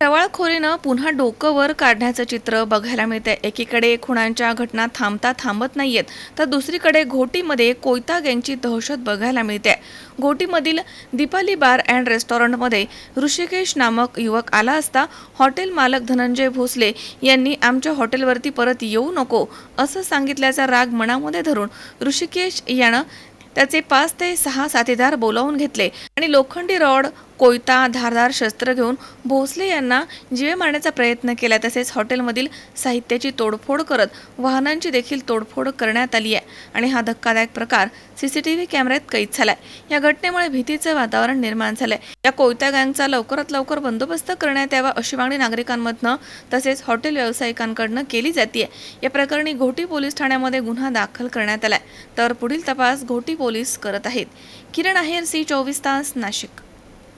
टवाळखोरीनं पुन्हा डोकं वर काढण्याचं चित्र बघायला मिळतंय. एकीकडे खुणांच्या घटना थांबता थांबत नाहीयेत तर दुसरीकडे घोटीमध्ये कोयता गँगची दहशत बघायला मिळते. घोटीमधील दीपाली बार अँड रेस्टॉरंटमध्ये ऋषिकेश नामक युवक आला असता हॉटेल मालक धनंजय भोसले यांनी आमच्या हॉटेलवरती परत येऊ नको असं सांगितल्याचा राग मनामध्ये धरून ऋषिकेश यानं त्याचे पाच ते सहा साथीदार बोलावून घेतले. आणि लोखंडी रॉड कोयता धारदार शस्त्र घेऊन भोसले यांना जीवे मारण्याचा प्रयत्न केला. तसेच हॉटेलमधील साहित्याची तोडफोड करत वाहनांची देखील तोडफोड करण्यात आली आहे आणि हा धक्कादायक प्रकार सीसीटीव्ही कॅमेऱ्यात कैद झालाय. या घटनेमुळे भीतीचं वातावरण निर्माण झालंय. या कोयता गँगचा लवकरात लवकर बंदोबस्त करण्यात यावा अशी मागणी नागरिकांमधनं तसेच हॉटेल व्यावसायिकांकडनं केली जाते या प्रकरणी घोटी पोलीस ठाण्यामध्ये गुन्हा दाखल करण्यात आलाय. तर पुढील तपास घोटी पोलीस करत आहेत. किरण आहेर सी चोवीस तास Нашик